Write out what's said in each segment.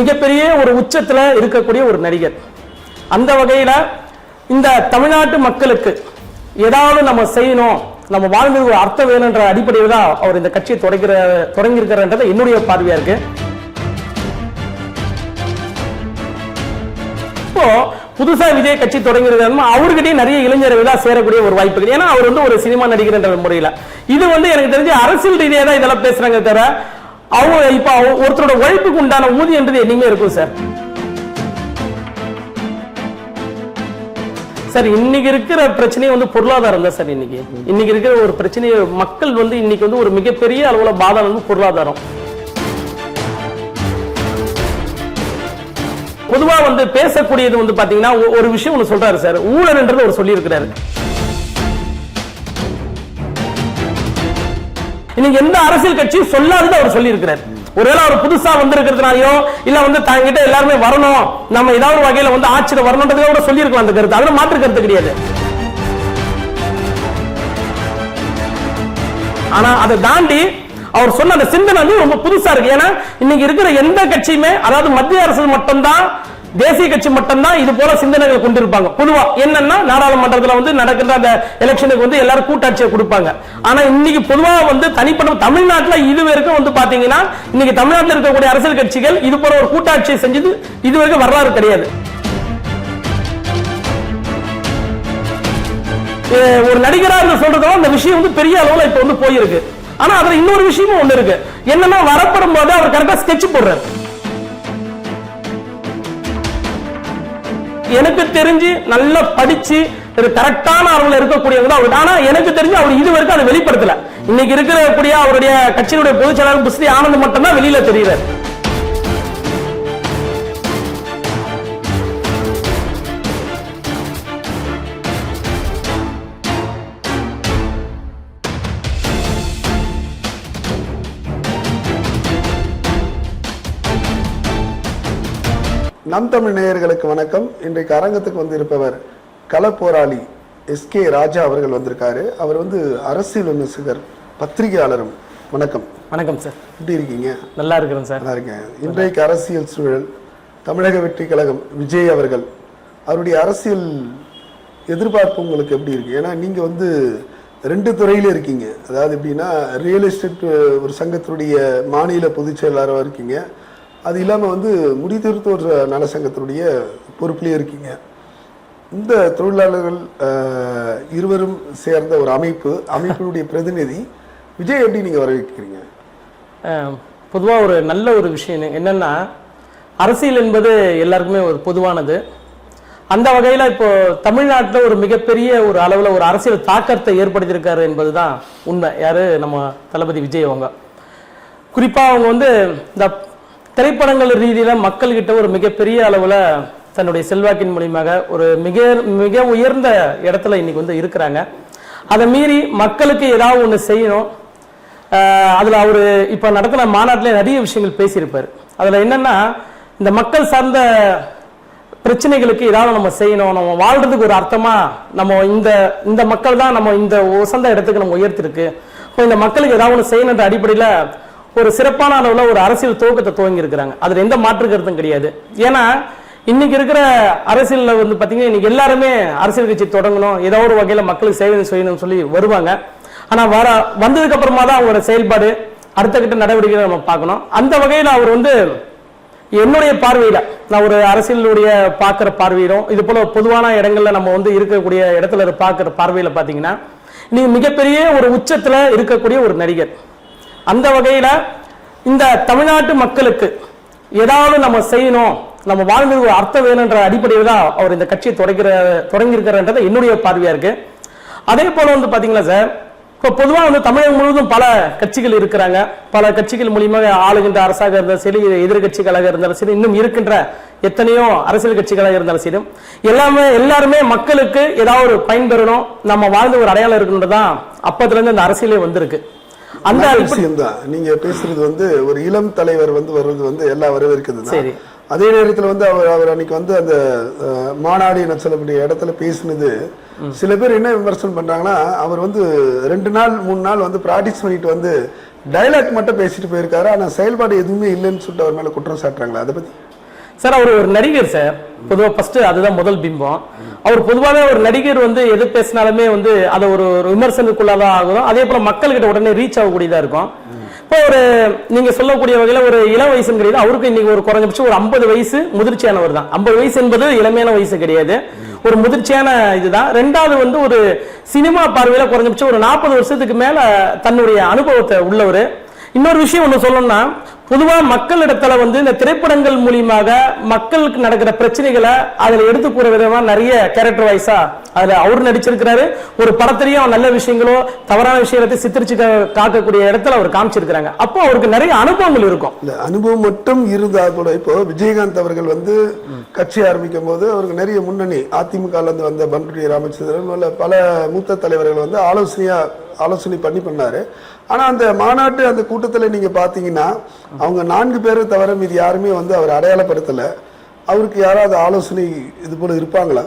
மிகப்பெரிய ஒரு உச்சத்துல இருக்கக்கூடிய ஒரு நடிகர். அந்த வகையில இந்த தமிழ்நாட்டு மக்களுக்கு ஏதாவது நம்ம செய்யணும் நம்ம வாழ்ந்தது ஒரு அர்த்தம் வேணுன்ற அடிப்படையில் தான் அவர் இந்த கட்சியை தொடங்கிற தொடங்கியிருக்கிறார்ன்றது என்னுடைய பார்வையா இருக்கு. இப்போ புதுசா விஜய் கட்சி தொடங்கிருக்காருமா அவர்கிட்டயும் நிறைய இளைஞர்கள் தான் சேரக்கூடிய ஒரு வாய்ப்பு ஏன்னா அவர் வந்து ஒரு சினிமா நடிகர் என்ற முறையில. இது வந்து எனக்கு தெரிஞ்சு அரசியல் ரீதியாக தான் இதெல்லாம் பேசுறாங்க தவிர அவங்க இப்ப அவ- ஒருத்தரோட உழைப்புக்கு உண்டான ஊதியன்றது என்னைக்குமே இருக்கும் சார் சார் இன்னைக்கு இருக்கிற பிரச்சனையே வந்து பொருளாதாரம் தான் சார் இன்னைக்கு. இன்னைக்கு இருக்கிற ஒரு பிரச்சனையை மக்கள் வந்து இன்னைக்கு வந்து ஒரு மிகப்பெரிய அளவுல பாதம் வந்து பொருளாதாரம். பொதுவா வந்து பேசக்கூடியது வந்து பாத்தீங்கன்னா ஒரு விஷயம் ஒண்ணு சொல்றாரு சார் ஊழல்ன்றது ஒரு சொல்லியிருக்கிறாரு. இன்னைக்கு எந்த அரசியல் கட்சியும் சொல்லாதது அவர் சொல்லி இருக்கிறார் ஒருவேளை அவர் புதுசா வந்திருக்கிறதுனாலயோ இல்ல வந்து தாங்கிட்ட எல்லாருமே வரணும் நம்ம ஏதாவது ஒரு வகையில வந்து ஆட்சியில வரணுன்றதுல கூட சொல்லியிருக்கலாம் அந்த கருத்து. அதுல மாற்று கருத்து கிடையாது. ஆனா அதை தாண்டி அவர் சொன்ன அந்த சிந்தனை வந்து ரொம்ப புதுசா இருக்கு. ஏன்னா இன்னைக்கு இருக்கிற எந்த கட்சியுமே அதாவது மத்திய அரசு மட்டும்தான் தேசிய கட்சி மட்டும்தான் இது போல சிந்தனைகள் கொண்டிருப்பாங்க. பொதுவா என்னன்னா நாடாளுமன்றத்துல வந்து நடக்கின்ற அந்த எலெக்ஷனுக்கு வந்து எல்லாரும் கூட்டாட்சியை கொடுப்பாங்க. ஆனா இன்னைக்கு பொதுவா வந்து தனிப்பட்ட தமிழ்நாட்டுல இது வரைக்கும் வந்து பாத்தீங்கன்னா இன்னைக்கு தமிழ்நாட்டில் இருக்கக்கூடிய அரசியல் கட்சிகள் இது போல ஒரு கூட்டாட்சியை செஞ்சது இது வரைக்கும் வரலாறு கிடையாது. ஒரு நடிகரா இருந்து சொல்றதும் அந்த விஷயம் வந்து பெரிய அளவுல இப்ப வந்து போயிருக்கு. ஆனா அதுல இன்னொரு விஷயமும் ஒண்ணு இருக்கு. என்னன்னா வரப்படும் போது அவர் கரெக்டா ஸ்கெட்ச் போடுறாரு. எனக்கு தெரிஞ்சு நல்லா படிச்சு ஒரு கரெக்டான அளவுல இருக்கக்கூடியவங்க தான் அவர். ஆனா எனக்கு தெரிஞ்சு அவர் இது வரைக்கும் அதை வெளிப்படுத்தல. இன்னைக்கு இருக்கக்கூடிய அவருடைய கட்சியினுடைய பொதுச் செயலாளர் புஸ்தி ஆனந்த் மட்டும்தான் வெளியில தெரியுறாரு. நம் தமிழ் நேயர்களுக்கு வணக்கம். இன்றைக்கு அரங்கத்துக்கு வந்திருப்பவர் களப்போராளி எஸ் கே ராஜா அவர்கள் வந்திருக்காரு. அவர் வந்து அரசியல் விமர்சகர் பத்திரிகையாளரும். வணக்கம். வணக்கம் சார். எப்படி இருக்கீங்க? நல்லா இருக்கிறேன் சார். நல்லா இருக்கேன். இன்றைக்கு அரசியல் சூழல் தமிழக வெற்றி கழகம் விஜய் அவர்கள் அவருடைய அரசியல் எதிர்பார்ப்பு உங்களுக்கு எப்படி இருக்கு? ஏன்னா நீங்க வந்து ரெண்டு துறையில இருக்கீங்க. அதாவது எப்படின்னா ரியல் எஸ்டேட் ஒரு சங்கத்தினுடைய மாநில பொதுச் செயலாளராக இருக்கீங்க. அது இல்லாமல் வந்து முடிதிருத்தோர் நல சங்கத்தினுடைய பொறுப்புலயே இருக்கீங்க. இந்த தொழிலாளர்கள் இருவரும் சேர்ந்த ஒரு அமைப்பு அமைப்பினுடைய பிரதிநிதி விஜய் எப்படி நீங்கள் வரவேற்கிறீங்க? பொதுவாக ஒரு நல்ல ஒரு விஷயம் என்னென்னா அரசியல் என்பது எல்லாருக்குமே ஒரு பொதுவானது. அந்த வகையில் இப்போ தமிழ்நாட்டில் ஒரு மிகப்பெரிய ஒரு அளவில் ஒரு அரசியல் தாக்கத்தை ஏற்படுத்தியிருக்காரு என்பதுதான் உண்மை. யார்? நம்ம தளபதி விஜய் அவங்க. குறிப்பாக அவங்க வந்து இந்த திரைப்படங்கள் ரீதியில் மக்கள்கிட்ட ஒரு மிகப்பெரிய அளவில் தன்னுடைய செல்வாக்கின் மூலியமாக ஒரு மிக மிக உயர்ந்த இடத்துல இன்னைக்கு வந்து இருக்கிறாங்க. அதை மீறி மக்களுக்கு ஏதாவது ஒன்று செய்யணும். அதில் அவர் இப்போ நடத்தின மாநாட்டிலே நிறைய விஷயங்கள் பேசியிருப்பார். அதில் என்னென்னா இந்த மக்கள் சார்ந்த பிரச்சனைகளுக்கு ஏதாவது நம்ம செய்யணும். நம்ம வாழ்றதுக்கு ஒரு அர்த்தமாக நம்ம இந்த இந்த மக்கள் தான் நம்ம இந்த உசந்த இடத்துக்கு நம்ம உயர்த்திருக்கு. இப்போ இந்த மக்களுக்கு ஏதாவது ஒன்று செய்யணுன்ற அடிப்படையில் ஒரு சிறப்பான அளவில் ஒரு அரசியல் துவக்கத்தை துவங்கி இருக்கிறாங்க அதில் எந்த மாற்று கருத்தும் கிடையாது. ஏன்னா இன்னைக்கு இருக்கிற அரசியலில் வந்து பார்த்தீங்கன்னா இன்னைக்கு எல்லாருமே அரசியல் கட்சி தொடங்கணும் ஏதோ ஒரு வகையில் மக்களுக்கு சேவை செய்யணும்னு சொல்லி வருவாங்க. ஆனால் வர வந்ததுக்கு அப்புறமா தான் அவங்களோட செயல்பாடு அடுத்த கட்ட நடவடிக்கைகளை நம்ம பார்க்கணும். அந்த வகையில் அவர் வந்து என்னுடைய பார்வையில் நான் ஒரு அரசியலுடைய பார்க்குற பார்வையிலும் இது போல பொதுவான இடங்கள்ல நம்ம வந்து இருக்கக்கூடிய இடத்துல பார்க்குற பார்வையில் பார்த்தீங்கன்னா நீங்கள் மிகப்பெரிய ஒரு உச்சத்தில் இருக்கக்கூடிய ஒரு நடிகர். அந்த வகையில் இந்த தமிழ்நாட்டு மக்களுக்கு ஏதாவது நம்ம செய்யணும் நம்ம வாழ்ந்தது ஒரு அர்த்தம் வேணுன்ற அடிப்படையில் தான் அவர் இந்த கட்சியை தொடங்கிற தொடங்கியிருக்கிறார்ன்றது என்னுடைய பார்வையாக இருக்கு. அதே போல வந்து பாத்தீங்களா சார் இப்போ பொதுவாக வந்து தமிழகம் முழுவதும் பல கட்சிகள் இருக்கிறாங்க. பல கட்சிகள் மூலியமாக ஆளுகின்ற அரசாக இருந்தாலும் சரி எதிர்கட்சிகளாக இருந்தாலும் சரி இன்னும் இருக்கின்ற எத்தனையோ அரசியல் கட்சிகளாக இருந்தாலும் சரி எல்லாமே எல்லாருமே மக்களுக்கு ஏதாவது ஒரு பயன்பெறணும் நம்ம வாழ்ந்த ஒரு அடையாளம் இருக்கணுன்றதான் அப்பத்துல இருந்து அந்த அரசியலே வந்திருக்கு. அந்த விஷயம்தான். நீங்க பேசுறது வந்து ஒரு இளம் தலைவர் வந்து வர்றது வந்து எல்லா வரவேற்கிறது சரி. அதே நேரத்துல வந்து அவர் அவர் அன்னைக்கு வந்து அந்த மாநாடு என்ன சொல்லக்கூடிய இடத்துல பேசினது. சில பேர் என்ன விமர்சனம் பண்றாங்கன்னா அவர் வந்து ரெண்டு நாள் மூணு நாள் வந்து ப்ராக்டிஸ் பண்ணிட்டு வந்து டைலாக் மட்டும் பேசிட்டு போயிருக்காரு. ஆனா செயல்பாடு எதுவுமே இல்லைன்னு சொல்லிட்டு அவர் மேல குற்றம் சாட்டுறாங்களா அதை பத்தி? சார் அவர் ஒரு நடிகர் சார். பொதுவாக ஃபர்ஸ்ட் அதுதான் முதல் பிம்பம். அவர் பொதுவாகவே ஒரு நடிகர் வந்து எது பேசினாலுமே வந்து அதை ஒரு ஒரு விமர்சனத்துக்குள்ளதான் ஆகும் அதே போல மக்கள்கிட்ட உடனே ரீச் ஆகக்கூடியதாக இருக்கும். இப்போ ஒரு நீங்க சொல்லக்கூடிய வகையில ஒரு இள வயசுன்னு கிடையாது அவருக்கு இன்னைக்கு ஒரு குறைஞ்சபட்சம் ஒரு ஐம்பது வயசு முதிர்ச்சியானவர் தான். ஐம்பது வயசு என்பது இளமையான வயசு கிடையாது. ஒரு முதிர்ச்சியான இதுதான். ரெண்டாவது வந்து ஒரு சினிமா பார்வையில குறைஞ்சபட்சம் ஒரு நாற்பது வருஷத்துக்கு மேல தன்னுடைய அனுபவத்தை உள்ளவர். இன்னொரு விஷயம் ஒன்று சொல்லணும்னா பொதுவா மக்களிடத்துல வந்து இந்த திரைப்படங்கள் மூலியமாக மக்களுக்கு நடக்கிற பிரச்சனைகளை அதுல எடுத்து கூற விதமா நிறைய கேரக்டர் வைஸா அதுல அவர் நடிச்சிருக்கிறாரு. ஒரு படத்திலையும் நல்ல விஷயங்களோ தவறான விஷயத்தை சித்தரிச்சு காக்கக்கூடிய இடத்துல அவர் காமிச்சிருக்கிறாங்க. அப்போ அவருக்கு நிறைய அனுபவங்கள் இருக்கும். இந்த அனுபவம் மட்டும் இருந்தா கூட இப்போ விஜயகாந்த் அவர்கள் வந்து கட்சி ஆரம்பிக்கும் போது அவருக்கு நிறைய முன்னணி அதிமுக இருந்து வந்த பன்ருடி ராமச்சந்திரன் உள்ள பல மூத்த தலைவர்கள் வந்து ஆலோசனையா ஆலோசனை பண்ணி பண்ணாரு. ஆனா அந்த மாநாட்டு அந்த கூட்டத்தில் நீங்க பாத்தீங்கன்னா அவங்க நான்கு பேரை தவிர மீது யாருமே வந்து அவர் அடையாளப்படுத்தல. அவருக்கு யாராவது ஆலோசனை இது போல இருப்பாங்களா?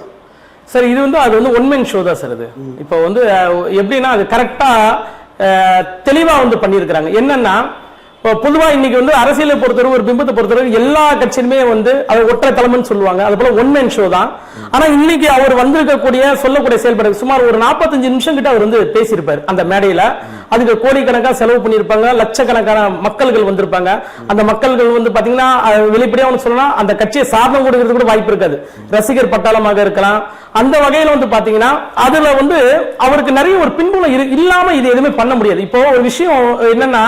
சார் இது வந்து அது வந்து ஒன்மென் ஷோ தான் சார் இது. இப்போ வந்து எப்படின்னா அது கரெக்டா தெளிவா வந்து பண்ணியிருக்கிறாங்க. என்னன்னா இப்போ பொதுவா இன்னைக்கு வந்து அரசியலை பொறுத்தவரை ஒரு பிம்பத்தை பொறுத்தவரை எல்லா கட்சியுமே வந்து அது ஒற்றை தலைமைன்னு சொல்லுவாங்க. அது போல ஒன்மென் ஷோ தான். ஆனா இன்னைக்கு அவர் வந்திருக்கக்கூடிய சொல்லக்கூடிய செயல்பாடு சுமார் ஒரு 45 நிமிஷம் கிட்ட அவர் வந்து பேசியிருப்பாரு அந்த மேடையில. அதுக்கு கோடிக்கணக்காக செலவு பண்ணியிருப்பாங்க லட்சக்கணக்கான மக்கள்கள் வந்திருப்பாங்க. அந்த மக்கள்கள் வந்து பாத்தீங்கன்னா வெளிப்படையாக ஒன்று சொல்லலாம் அந்த கட்சியை சார்ந்தம் கொடுக்கறது கூட வாய்ப்பு இருக்காது. ரசிகர் பட்டாளமாக இருக்கலாம். அந்த வகையில வந்து பாத்தீங்கன்னா அதுல வந்து அவருக்கு நிறைய ஒரு பின்புலம் இரு- இல்லாம இது எதுவுமே பண்ண முடியாது. இப்போ ஒரு விஷயம் என்னன்னா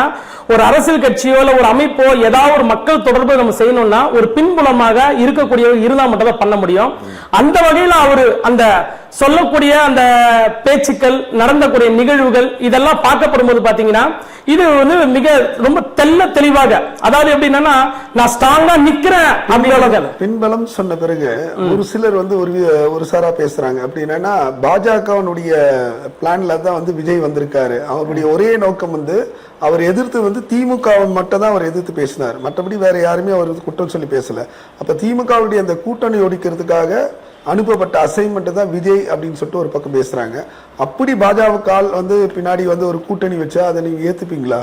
ஒரு அரசியல் கட்சியோ இல்ல ஒரு அமைப்போ ஏதாவது ஒரு மக்கள் தொடர்பு நம்ம செய்யணும்னா ஒரு பின்புலமாக இருக்கக்கூடிய இருந்தா மட்டும் தான் பண்ண முடியும். அந்த வகையில அவரு அந்த சொல்லக்கூடிய அந்த பேச்சுக்கள் நடந்தக்கூடிய நிகழ்வுகள் இதெல்லாம் பார்க்க பார்க்கப்படும் போது பாத்தீங்கன்னா இது வந்து மிக ரொம்ப தெல்ல தெளிவாக. அதாவது எப்படின்னா நான் ஸ்ட்ராங்கா நிக்கிறேன் அப்படின்னு பின்பலம் சொன்ன பிறகு ஒரு சிலர் வந்து ஒரு ஒரு சாரா பேசுறாங்க. அப்படி என்னன்னா பாஜகவினுடைய பிளான்ல தான் வந்து விஜய் வந்திருக்காரு. அவருடைய ஒரே நோக்கம் வந்து அவர் எதிர்த்து வந்து திமுகவை மட்டும் தான் அவர் எதிர்த்து பேசினார். மற்றபடி வேற யாருமே அவர் குற்றம் சொல்லி பேசல. அப்ப திமுகவுடைய அந்த கூட்டணி ஒடிக்கிறதுக்காக அனுப்பப்பட்ட அசைன்மெண்ட் தான் விஜய் அப்படின்னு சொல்லிட்டு ஒரு பக்கம் பேசுறாங்க. அப்படி பாஜக ஆள் வந்து பின்னாடி வந்து ஒரு கூட்டணி வச்சா அதை நீங்க ஏத்துப்பீங்களா?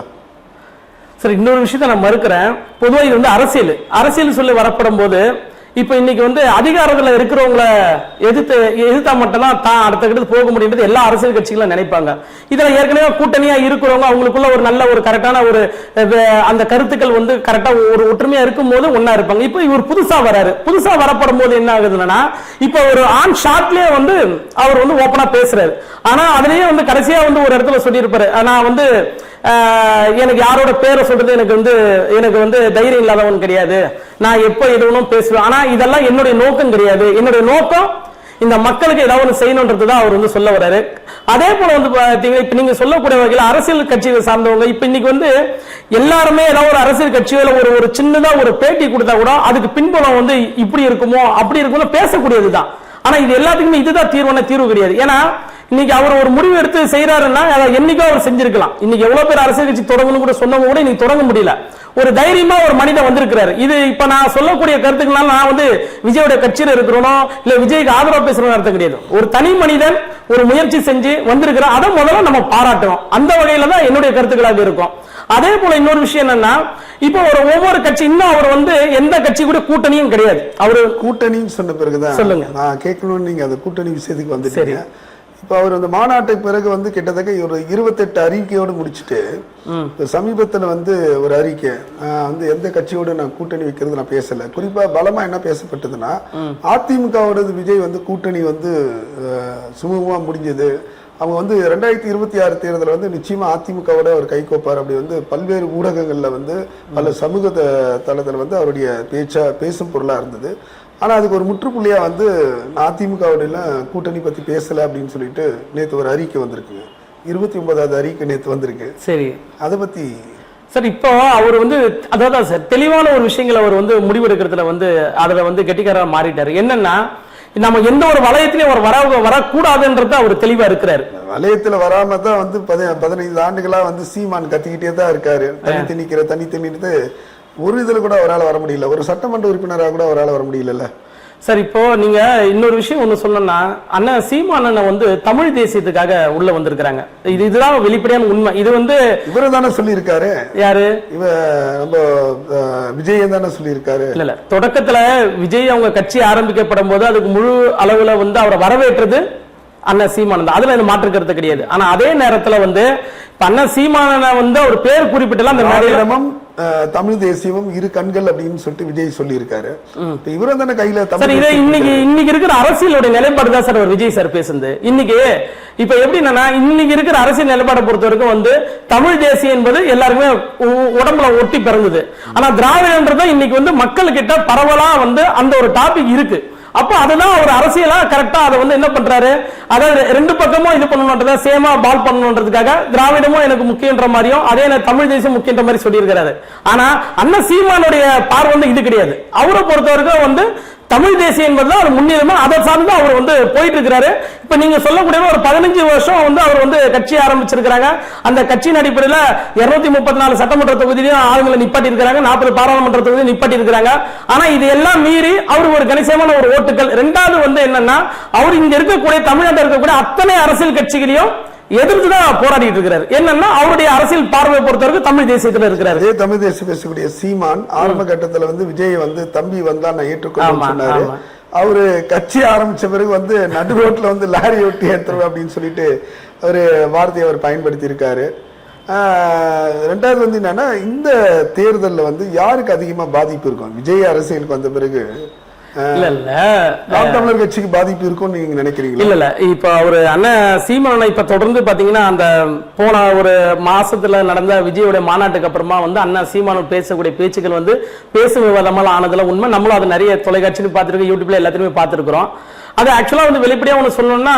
சரி இன்னொரு விஷயத்த நான் மறுக்கிறேன். பொதுவா இது வந்து அரசியல். அரசியல் சொல்லி வரப்படும் போது இப்ப இன்னைக்கு வந்து அதிகாரத்துல இருக்கிறவங்கள எதிர்த்து எதிர்த்தா மட்டும்தான் தான் அடுத்த கட்டத்துக்கு போக முடியுன்றது எல்லா அரசியல் கட்சிகளும் நினைப்பாங்க. இதுல ஏற்கனவே கூட்டணியா இருக்கிறவங்க அவங்களுக்குள்ள ஒரு நல்ல ஒரு கரெக்டான ஒரு அந்த கருத்துக்கள் வந்து கரெக்டா ஒரு ஒற்றுமையா இருக்கும் போது ஒன்னா இருப்பாங்க. இப்போ இவர் புதுசா வராரு. புதுசா வரப்படும் போது என்ன ஆகுதுன்னா இப்போ ஒரு ஆன் ஷார்ட்லயே வந்து அவர் வந்து ஓப்பனா பேசுறாரு. ஆனா அதுலயே வந்து கடைசியா வந்து ஒரு இடத்துல சொல்லியிருப்பாரு. நான் வந்து எனக்கு யாரோட பேரை சொல்றது எனக்கு வந்து எனக்கு வந்து தைரியம் இல்லாதவன் கிடையாது. நான் எப்போ எதுவும் பேசுவேன். ஆனா இதெல்லாம் என்னுடைய நோக்கம் கிடையாது. என்னுடைய நோக்கம் இந்த மக்களுக்கு ஏதாவது ஒன்று செய்யணுன்றது தான் அவர் வந்து சொல்ல வர்றாரு. அதே போல வந்து பார்த்தீங்கன்னா இப்ப நீங்க சொல்லக்கூடிய வகையில் அரசியல் கட்சியை சார்ந்தவங்க இப்ப இன்னைக்கு வந்து எல்லாருமே ஏதாவது ஒரு அரசியல் கட்சியில ஒரு ஒரு சின்னதா ஒரு பேட்டி கொடுத்தா கூட அதுக்கு பின்புலம் வந்து இப்படி இருக்குமோ அப்படி இருக்குமோ பேசக்கூடியது தான் ஆனா இது எல்லாத்துக்குமே இதுதான் தீர்வான தீர்வு கிடையாது. ஏன்னா இன்னைக்கு அவர் ஒரு முடிவு எடுத்து செய்யறாருன்னா அதை என்னைக்கோ அவர் செஞ்சிருக்கலாம். இன்னைக்கு எவ்வளவு பேர் அரசியல் கட்சி தொடங்கணும் கூட சொன்னவங்க கூட இன்னைக்கு தொடங்க முடியல. ஒரு தைரியமா ஒரு மனிதன் வந்திருக்கிறாரு. இது இப்ப நான் சொல்லக்கூடிய கருத்துக்களால நான் வந்து விஜயோட கட்சியில இருக்கிறனோ இல்ல விஜய்க்கு ஆதரவு பேசுறோம் அர்த்தம் கிடையாது. ஒரு தனி மனிதன் ஒரு முயற்சி செஞ்சு வந்திருக்கிறார் அதை முதல்ல நம்ம பாராட்டணும். அந்த வகையில தான் என்னுடைய கருத்துக்களாக இருக்கும். அதே போல இன்னொரு விஷயம் என்னன்னா இப்போ ஒரு ஒவ்வொரு கட்சி இன்னும் அவர் வந்து எந்த கட்சி கூட கூட்டணியும் கிடையாது. அவரு கூட்டணின்னு சொன்ன பிறகுதான் சொல்லுங்க. நான் கேட்கணும்னு நீங்க அந்த கூட்டணி விஷயத்துக்கு வந்துட்டீங்க. இப்ப அவர் அந்த மாநாட்டுக்கு பிறகு வந்து கிட்டத்தட்ட ஒரு இருபத்தெட்டு அறிக்கையோடு முடிச்சுட்டு சமீபத்துல வந்து ஒரு அறிக்கை வந்து எந்த கட்சியோட நான் கூட்டணி வைக்கிறது நான் பேசல. குறிப்பா பலமா என்ன பேசப்பட்டதுன்னா அதிமுகவோட விஜய் வந்து கூட்டணி வந்து அஹ், சுமூகமா முடிஞ்சது. அவங்க வந்து ரெண்டாயிரத்தி இருபத்தி ஆறு தேர்தலில் வந்து நிச்சயமா அதிமுகவோட அவர் கை கோப்பார் அப்படி வந்து பல்வேறு ஊடகங்கள்ல வந்து பல சமூக தளத்துல வந்து அவருடைய பேச்சா பேசும் பொருளா இருந்தது. ஆனா அதுக்கு ஒரு முற்றுப்புள்ளியா வந்து நான் அதிமுகவோட எல்லாம் கூட்டணி பத்தி பேசல அப்படின்னு சொல்லிட்டு நேத்து ஒரு அறிக்கை வந்திருக்குங்க இருபத்தி ஒன்பதாவது அறிக்கை நேத்து வந்திருக்கு. சரி. அதை பத்தி சார் இப்போ அவர் வந்து அதான் சார் தெளிவான ஒரு விஷயங்களை அவர் வந்து முடிவெடுக்கிறதுல வந்து அதுல வந்து கெட்டிக்காரா மாறிட்டாரு. என்னன்னா நம்ம எந்த ஒரு வளையத்திலையும் அவர் வர வரக்கூடாதுன்றது அவர் தெளிவா இருக்கிறாரு. வலயத்துல வராம தான் வந்து பதி- பதினைந்து ஆண்டுகளா வந்து சீமான் கத்திக்கிட்டே தான் இருக்காரு. தனித்து நிக்கிற தனித்து நின்று ஒரு இதுல கூட அவரால் வர முடியல. ஒரு சட்டமன்ற உறுப்பினராக கூட அவரால் வர முடியலல்ல. சார் இப்போ நீங்க இன்னொரு விஷயம் ஒண்ணு சொல்லணும்னா அண்ணன் சீமானண்ண வந்து தமிழ் தேசியத்துக்காக உள்ள வந்திருக்கிறாங்க. இது இதுதான் வெளிப்படையான உண்மை. இது வந்து இவரு தானே சொல்லியிருக்காரு. யாரு? இவ நம்ம அஹ், விஜயன் தானே சொல்லியிருக்காரு. இல்ல இல்ல. தொடக்கத்துல விஜய் அவங்க கட்சி ஆரம்பிக்கப்படும் போது அதுக்கு முழு அளவுல வந்து அவரை வரவேற்றது அண்ணன் சீமானந்த் அதுல எனக்கு மாற்று கருத்து கிடையாது. ஆனா அதே நேரத்துல வந்து அண்ணன் சீமானனை வந்து ஒரு பேர் குறிப்பிட்டலாம் அந்த மேடையில திராவிடமும் அஹ், தமிழ் தேசியமும் இரு கண்கள் அப்படின்னு சொல்லிட்டு விஜய் சொல்லியிருக்காரு. இவரும் தானே கையில சார் இதை இன்னைக்கு இன்னைக்கு இருக்கிற அரசியலுடைய நிலைப்பாடு தான் சார் விஜய் சார் பேசுது இன்னைக்கு இப்ப எப்படி என்னன்னா இன்னைக்கு இருக்கிற அரசியல் நிலைப்பாடை பொறுத்த வரைக்கும் வந்து தமிழ் தேசியம் என்பது எல்லாருக்குமே உடம்புல ஒட்டி பிறந்தது. ஆனா திராவிடன்றது இன்னைக்கு வந்து மக்கள்கிட்ட பரவலா வந்து அந்த ஒரு டாபிக் இருக்கு. அப்போ அதுதான் அவர் அரசியலா கரெக்டா அதை வந்து என்ன பண்றாரு? அதாவது ரெண்டு பக்கமும் இது பண்ணணும்ன்றத சேமா பால் பண்ணணும்ன்றதுக்காக திராவிடமும் எனக்கு முக்கியன்ற மாதிரியும் அதே தமிழ் தேசியம் முக்கியன்ற மாதிரி சொல்லியிருக்கிறாரு. ஆனா அண்ணன் சீமானுடைய பார்வை வந்து இது கிடையாது. அவரை பொறுத்தவரைக்கும் வந்து தமிழ் தேசியம் என்பது அவர் முன்னுரிமை அதை சார்ந்து அவர் வந்து போயிட்டு இருக்கிறாரு இப்ப நீங்க சொல்லக்கூடிய ஒரு பதினஞ்சு வருஷம் வந்து அவர் வந்து கட்சி ஆரம்பிச்சிருக்கிறாங்க. அந்த கட்சியின் அடிப்படையில் இருநூத்தி முப்பத்தி நாலு சட்டமன்ற தொகுதியிலும் ஆளுங்களை நிப்பாட்டி இருக்கிறாங்க நாற்பது பாராளுமன்ற தொகுதி நிப்பாட்டி இருக்கிறாங்க ஆனா இது எல்லாம் மீறி அவர் ஒரு கணிசமான ஒரு ஓட்டுகள் ரெண்டாவது வந்து என்னன்னா அவர் இங்க இருக்கக்கூடிய தமிழ்நாட்டில் இருக்கக்கூடிய அத்தனை அரசியல் கட்சிகளையும் எதிர்த்து தான் போராடிட்டு இருக்கிறாரு. என்னன்னா அவருடைய அரசியல் பார்வையை பொறுத்தவரைக்கும் தமிழ் தேசியத்துல இருக்கிறாரு. தமிழ் தேசியம் பேசக்கூடிய சீமான் ஆரம்ப கட்டத்துல வந்து விஜய் வந்து தம்பி வந்தா நான் சொன்னாரு. ஆமா. அவரு கட்சி ஆரம்பிச்ச பிறகு வந்து நடு ரோட்ல வந்து லாரி ஒட்டி ஏத்துருவேன் அப்படின்னு சொல்லிட்டு ஒரு வார்த்தையை அவர் பயன்படுத்தி இருக்காரு ரெண்டாவது வந்து என்னன்னா இந்த தேர்தல்ல வந்து யாருக்கு அதிகமா பாதிப்பு இருக்கும்? விஜய் அரசியலுக்கு வந்த பிறகு இல்ல இல்ல. நாம் தமிழர் கட்சிக்கு பாதிப்பு இருக்கும்னு நீங்க நினைக்கிறீங்களா? இல்ல இல்ல. இப்ப அவரு அண்ணன் சீமானனை இப்ப தொடர்ந்து பாத்தீங்கன்னா அந்த போன ஒரு மாசத்துல நடந்த விஜயோட மாநாட்டுக்கு அப்புறமா வந்து அண்ணன் சீமானன் பேசக்கூடிய பேச்சுக்கள் வந்து பேசும் விவாதமெல்லாம் ஆனதுல உண்மை. நம்மளும் அது நிறைய தொலைக்காட்சியிலும் பார்த்திருக்கோம் யூடியூப்ல எல்லாத்தையுமே பார்த்திருக்கிறோம். அது ஆக்சுவலா வந்து வெளிப்படையா ஒண்ணு சொல்லணும்னா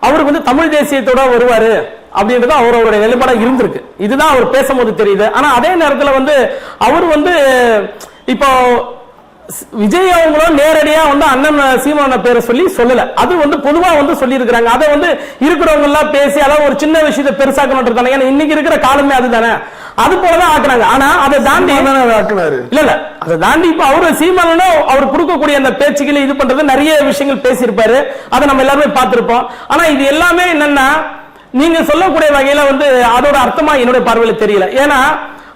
அவருக்கு வந்து தமிழ் தேசியத்தோட வருவாரு அப்படின்றது அவர் அவருடைய நிலைப்பாடா இருந்திருக்கு. இதுதான் அவர் பேசும்போது தெரியுது. ஆனா அதே நேரத்துல வந்து அவர் வந்து இப்போ விஜய் அவங்களும் நேரடியா வந்து அண்ணன் சீமான பேரை சொல்லி சொல்லல. அது வந்து பொதுவா வந்து சொல்லி இருக்காங்க அதை வந்து இருக்கிறவங்க எல்லாம் பேசி அதாவது ஒரு சின்ன விஷயத்தை பெருசாக்கணும் ஏன்னா இன்னைக்கு இருக்கிற காலமே அதுதானே. அது போலதான் ஆக்குறாங்க. ஆனா அதை தாண்டி தானே இல்ல இல்ல. அதை தாண்டி இப்ப அவரு சீமானோ அவர் கொடுக்கக்கூடிய அந்த பேச்சுக்களை இது பண்றது நிறைய விஷயங்கள் பேசியிருப்பாரு. அதை நம்ம எல்லாருமே பார்த்திருப்போம். ஆனா இது எல்லாமே என்னன்னா நீங்க சொல்லக்கூடிய வகையில வந்து அதோட அர்த்தமா என்னுடைய பார்வையில தெரியல. ஏன்னா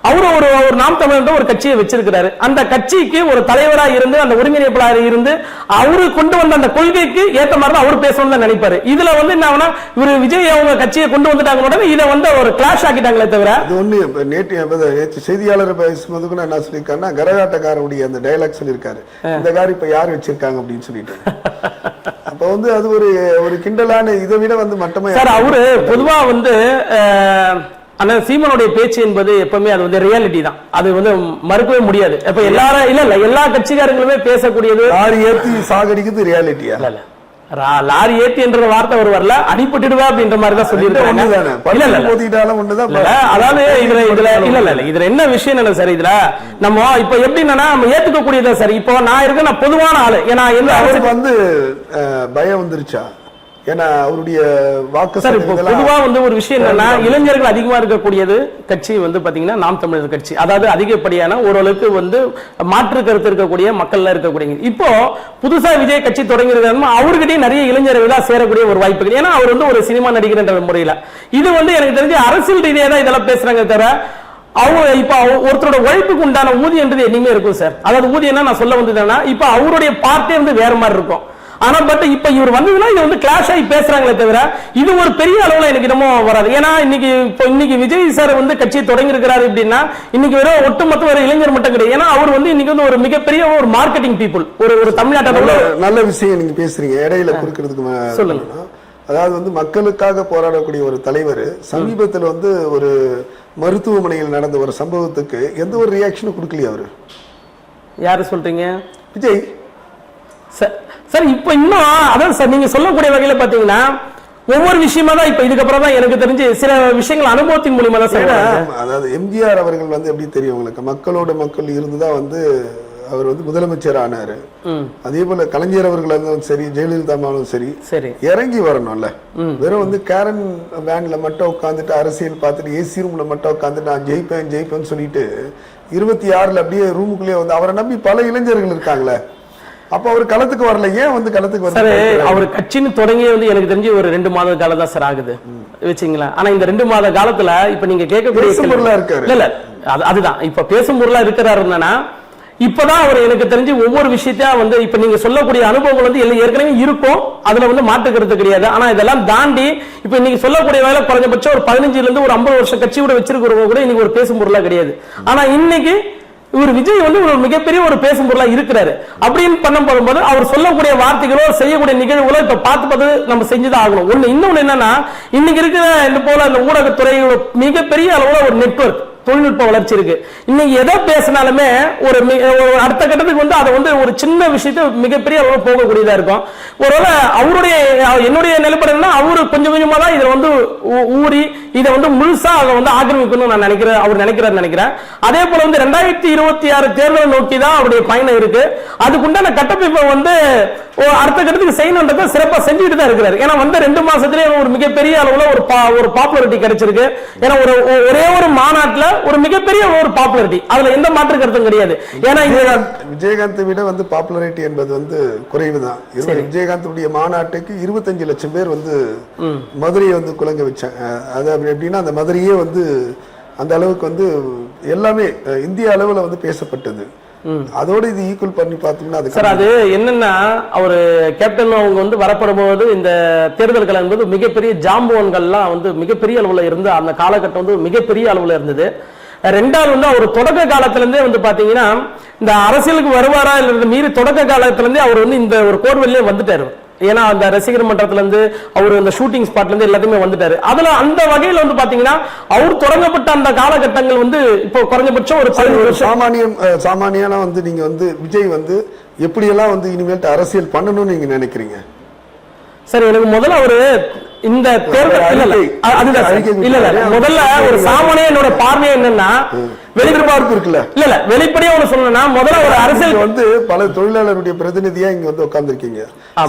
அவரு ஒரு ஒரு நாம் தமிழர் ஒரு கட்சியை வச்சிருக்கிறாரு. அந்த கட்சிக்கு ஒரு தலைவரா இருந்து அந்த ஒருங்கிணைப்பாளர் இருந்து அவரு கொண்டு வந்த அந்த கொள்கைக்கு ஏத்த மாதிரி தான் அவர் பேசணும்னு தான் நினைப்பாரு. இதுல வந்து என்ன இவரு விஜய் அவங்க கட்சியை கொண்டு வந்துட்டாங்க உடனே இதை வந்து ஒரு கிளாஷ் ஆக்கிட்டாங்களே தவிர அது ஒண்ணு நேற்று நேற்று செய்தியாளர் பேசும்போது கூட என்ன சொல்லியிருக்காருன்னா கரகாட்டக்காரருடைய அந்த டயலாக் சொல்லியிருக்காரு. இந்த கார் இப்ப யார் வச்சிருக்காங்க அப்படின்னு சொல்லிட்டு. அப்ப வந்து அது ஒரு ஒரு கிண்டலான இதை விட வந்து மட்டமா சார் அவரு பொதுவா வந்து அண்ணன் சீமனுடைய பேச்சு என்பது எப்பவுமே அது வந்து ரியாலிட்டி தான். அது வந்து மறுக்கவே முடியாது. இப்ப எல்லாரும் இல்ல இல்ல எல்லா கட்சிக்காரங்களுமே பேசக்கூடியது லாரி ஏத்தி சாகடிக்கிறது ரியாலிட்டியா இல்ல லாரி ஏத்தி என்ற வார்த்தை ஒரு வரல. அடிபட்டுடுவா அப்படின்ற மாதிரி தான் சொல்லியிருக்காங்க. அதாவது இதுல இதுல இல்ல இல்ல இதுல என்ன விஷயம் என்ன சார் இதுல? நம்ம இப்ப எப்படின்னா நம்ம ஏத்துக்க கூடியதா சார். இப்போ நான் இருக்க நான் பொதுவான ஆளு. ஏன்னா எந்த அவருக்கு வந்து பயம் வந்துருச்சா? ஏன்னா அவருடைய வாக்கு சார் இப்போ சதவீதம்லாம் பொதுவா வந்து ஒரு விஷயம் என்னன்னா இளைஞர்கள் அதிகமா இருக்கக்கூடியது கட்சி வந்து பாத்தீங்கன்னா நாம் தமிழர் கட்சி. அதாவது அதிகப்படியான ஓரளவுக்கு வந்து மாற்று கருத்து இருக்கக்கூடிய மக்கள்ல இருக்கக்கூடிய இப்போ புதுசா விஜய் கட்சி தொடங்கியிருக்காருன்னா அவர்கிட்டயும் நிறைய இளைஞர்கள் சேரக்கூடிய ஒரு வாய்ப்பு இருக்கு. ஏன்னா அவர் வந்து ஒரு சினிமா நடிகர் என்ற முறையில. இது வந்து எனக்கு தெரிஞ்சு அரசியல் ரீதியா தான் இதெல்லாம் பேசுறாங்க தவிர அவங்க இப்ப ஒருத்தரோட உழைப்புக்கு உண்டான ஊதியன்றது என்னைக்குமே இருக்கும் சார். அதாவது ஊதியம் நான் சொல்ல வந்ததுன்னா இப்ப அவருடைய பார்ட்டே வந்து வேற மாதிரி இருக்கும். ஆனா பட் இப்ப இவர் வந்ததுன்னா இது வந்து கிளாஷ் ஆகி பேசுறாங்களே தவிர இது ஒரு பெரிய அளவுல எனக்கு இன்னமும் வராது. ஏன்னா இன்னைக்கு இப்போ இன்னைக்கு விஜய் சார் வந்து கட்சியை தொடங்கி இருக்கிறாரு அப்படின்னா இன்னைக்கு வெறும் ஒட்டுமொத்த ஒரு இளைஞர் மட்டும் கிடையாது. ஏன்னா அவர் வந்து இன்னைக்கு வந்து ஒரு மிகப்பெரிய ஒரு மார்க்கெட்டிங் பீப்புள் ஒரு ஒரு தமிழ்நாட்டோட நல்ல விஷயம் நீங்க பேசுறீங்க. இடையில குறுக்கிறதுக்கு ம- சொல்லுங்க. அதாவது வந்து மக்களுக்காக போராடக்கூடிய ஒரு தலைவர் சமீபத்தில் வந்து ஒரு மருத்துவமனையில் நடந்த ஒரு சம்பவத்துக்கு எந்த ஒரு ரியாக்ஷனும் கொடுக்கலையா அவரு? யாரு சொல்றீங்க? விஜய். சார் இப்போ இன்னும் அதான் சார் நீங்க சொல்லக்கூடிய வகையில பாத்தீங்கன்னா ஒவ்வொரு விஷயமா தான் இப்ப இதுக்கப்புறம் தான் எனக்கு தெரிஞ்சு சில விஷயங்கள் அனுபவத்தின் மூலியமா தான் சார். அதாவது எம்ஜிஆர் அவர்கள் வந்து எப்படி தெரியும் உங்களுக்கு? மக்களோட மக்கள் இருந்துதான் வந்து அவர் வந்து முதலமைச்சர் ஆனாரு அதே போல கலைஞர் அவர்கள் இருந்தாலும் சரி ஜெயலலிதா அம்மாவும் சரி சரி. இறங்கி வரணும்ல. வெறும் வந்து கேரன் வேன்ல மட்டும் உட்காந்துட்டு அரசியல் பார்த்துட்டு ஏசி ரூம்ல மட்டும் உட்காந்துட்டு நான் ஜெயிப்பேன் ஜெயிப்பேன்னு சொல்லிட்டு இருபத்தி ஆறுல அப்படியே ரூமுக்குள்ளேயே வந்து அவரை நம்பி பல இளைஞர்கள் இருக்காங்களே. அப்ப அவர் களத்துக்கு வரல. ஏன் வந்து களத்துக்கு சார் வரல அவர் கட்சின்னு தொடங்கி வந்து எனக்கு தெரிஞ்சு ஒரு ரெண்டு மாத காலம் தான் சார் ஆகுது. வச்சுங்களேன் ஆனா இந்த ரெண்டு மாத காலத்துல இப்ப நீங்க கேட்கக்கூடிய பேசும் கேள்வி- பொருளா இருக்காரு. இல்ல இல்ல. அது அதுதான். இப்ப பேசும் பொருளா இருக்கிறாருன்னா இப்பதான் அவர் எனக்கு தெரிஞ்சு ஒவ்வொரு விஷயத்தையா வந்து இப்ப நீங்க சொல்லக்கூடிய அனுபவங்கள் வந்து எல்லாம் ஏற்கனவே இருக்கும். அதுல வந்து மாற்றுக்கிறது கிடையாது. ஆனா இதெல்லாம் தாண்டி இப்ப இன்னைக்கு சொல்லக்கூடிய வேலை குறைஞ்சபட்சம் ஒரு பதினஞ்சுல இருந்து ஒரு ஐம்பது வருஷம் கட்சி கூட வச்சிருக்கிறவங்க கூட இன்னைக்கு ஒரு பேசும் பொருளா கிடையாது. ஆனா இன்னைக்கு இவர் விஜய் வந்து ஒரு மிகப்பெரிய ஒரு பேசும் பொருளா இருக்கிறாரு. அப்படின்னு பண்ண போகும்போது அவர் சொல்லக்கூடிய வார்த்தைகளோ செய்யக்கூடிய நிகழ்வுகளோ இப்ப பார்த்து பார்த்து நம்ம செஞ்சுதான் ஆகணும். ஒண்ணு இன்னொன்னு என்னன்னா இன்னைக்கு இருக்கிற இந்த போல இந்த ஊடகத்துறையோட மிகப்பெரிய அளவுல ஒரு நெட்வொர்க் தொழில்நுட்ப வளர்ச்சி இருக்கு. இன்னைக்கு எதை பேசினாலுமே ஒரு ஒரு அடுத்த கட்டத்துக்கு வந்து அதை வந்து ஒரு சின்ன விஷயத்தை மிகப்பெரிய அளவு போகக்கூடியதா இருக்கும். ஒருவேளை அவருடைய என்னுடைய நிலைப்படனா அவரு கொஞ்சம் கொஞ்சமா தான் இதை வந்து ஊ- ஊறி இதை வந்து முழுசா அதை வந்து ஆக்கிரமிக்கணும்னு நான் நினைக்கிறேன் அவர் நினைக்கிறார் நினைக்கிறேன். அதே போல வந்து ரெண்டாயிரத்தி இருபத்தி ஆறு தேர்தலை நோக்கி தான் அவருடைய பயணம் இருக்கு. அதுக்குண்டான கட்டமைப்பை வந்து அடுத்த கட்டத்துக்கு செய்யணுன்றத சிறப்பாக செஞ்சுட்டு தான் இருக்கிறார். ஏன்னா வந்து ரெண்டு மாசத்துலேயே ஒரு மிகப்பெரிய அளவில் ஒரு பா- ஒரு பாப்புலரிட்டி கிடைச்சிருக்கு. ஏன்னா ஒரு ஒ- ஒரே ஒரு மாநாட்டில் ஒரு மிகப்பெரிய ஒரு பாப்புலாரிட்டி அதுல எந்த மாற்று கருத்தும் கிடையாது. ஏன்னா விஜயகாந்த் விட வந்து பாப்புலாரிட்டி என்பது வந்து குறைவுதான். இரு- விஜயகாந்துடைய மாநாட்டுக்கு இருபத்தஞ்சு லட்சம் பேர் வந்து மதுரையை வந்து குலங்க வச்சாங்க அது அப்படி எப்படின்னா அந்த மதுரையே வந்து அந்த அளவுக்கு வந்து எல்லாமே இந்திய அளவுல வந்து பேசப்பட்டது. அதோட இது ஈக்குவல் பண்ணி பார்த்தோம்னா அது சார் அது என்னன்னா அவரு கேப்டன் அவங்க வந்து வரப்படும்போது இந்த தேர்தல்கள் என்பது மிகப்பெரிய ஜாம்புவன்கள்லாம் வந்து மிகப்பெரிய அளவுல இருந்து அந்த காலகட்டம் வந்து மிகப்பெரிய அளவுல இருந்தது. ரெண்டாவது வந்து அவர் தொடக்க காலத்துல இருந்தே வந்து பாத்தீங்கன்னா இந்த அரசியலுக்கு வருவாரா இல்ல மீறி தொடக்க காலத்துல இருந்தே அவர் வந்து இந்த ஒரு கோர்வெல்லே வந்துட்டாரு. ஏன்னா அந்த ரசிகர் மன்றத்துல இருந்து அவர் அந்த ஷூட்டிங் ஸ்பாட்ல இருந்து எல்லாத்தையுமே வந்துட்டாரு. அதுல அந்த வகையில வந்து பாத்தீங்கன்னா அவர் தொடங்கப்பட்ட அந்த காலகட்டங்கள் வந்து இப்போ குறைஞ்சபட்சம் ஒரு பதினஞ்சு வருஷம். சாமானியம் சாமானியனா வந்து நீங்க வந்து விஜய் வந்து எப்படியெல்லாம் வந்து இனிமேல்ட்டு அரசியல் பண்ணணும்னு நீங்க நினைக்கிறீங்க? சரி எனக்கு முதல்ல ஒரு இந்த தேர்தல் இல்ல இல்ல. முதல்ல ஒரு சாமானியனோட பார்வை என்னன்னா எதிர்பார்ப்பு இருக்குல்ல? இல்ல இல்ல வெளிப்படையா ஒண்ணு சொல்லணும்னா முதல்ல ஒரு அரசியல் வந்து பல தொழிலாளருடைய பிரதிநிதியா இங்க வந்து உட்கார்ந்திருக்கீங்க.